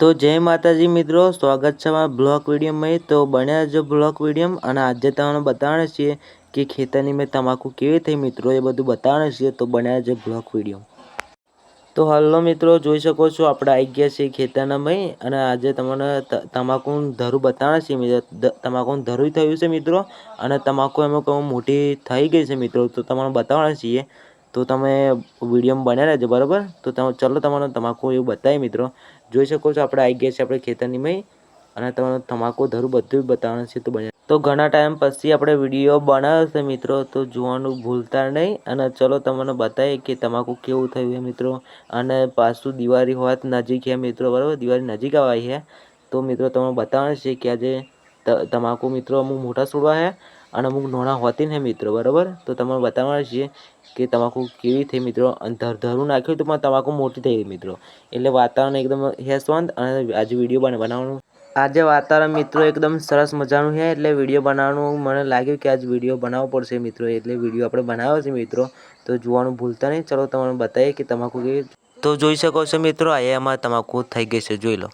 તો જય માતાજી મિત્રો, સ્વાગત છે અમારા બ્લોક વિડીયોમાં. તો બન્યા જો બ્લોક વીડિયો અને આજે તમને બતાવવાના છીએ કે ખેતરની મેં તમાકુ કેવી થઈ મિત્રો એ બધું બતાવવાના છીએ. તો બન્યા જો બ્લોક વીડિયો તો હલો મિત્રો, જોઈ શકો છો આપણે આવી ગયા છીએ ખેતરના મય અને આજે તમને તમાકુનું ધરું બતાવવાના છીએ મિત્રો. તમાકુનું ધરું થયું છે મિત્રો, અને તમાકુ એમાં મોટી થઈ ગઈ છે મિત્રો, તો તમને બતાવવાના છીએ. તો તમે વિડીયોમાં બન્યા રહેજો, બરાબર? તો તમે, ચલો તમારો તમાકુ એવું બતાવી મિત્રો. જોઈ શકો છો આપણે આવી ગયા છે આપણે ખેતરની મય, અને તમારો તમાકુ ધરું બધું બતાવવાનું છે, તો બન્યા તો ઘણા ટાઈમ પછી આપણે વીડિયો બનાવ્યો છે મિત્રો, તો જોવાનું ભૂલતા નહીં, અને ચલો તમને બતાવીએ કે તમાકુ કેવું થયું છે મિત્રો. અને પાછું દિવાળી હોત નજીક છે મિત્રો, બરાબર? દિવાળી નજીક આવી છે. તો મિત્રો, તમને બતાવવાનું છે કે આજે તમાકુ મિત્રો અમુક મોટા છોડવા છે અને અમુક નોણા હોતી ને મિત્રો, બરાબર? તો તમને બતાવવાના છીએ કે તમાકુ કેવી થઈ મિત્રો? ધરું નાખ્યું તો પણ તમાકુ મોટી થઈ ગઈ મિત્રો. એટલે વાતાવરણ એકદમ હેસવંત અને આજે વીડિયો બનાવવાનું. આજે વાતાવરણ મિત્રો એકદમ સરસ મજાનું છે, એટલે વીડિયો બનાવવાનું મને લાગ્યું કે આજ વીડિયો બનાવવો પડશે મિત્રો, એટલે વીડિયો આપણે બનાવ્યો છે મિત્રો. તો જોવાનું ભૂલતા નહીં. ચલો, તમને બતાવીએ કે તમાકુ કેવી તો જોઈ શકો છો મિત્રો આ એમાં તમાકુ થઈ ગઈ છે, જોઈ લો.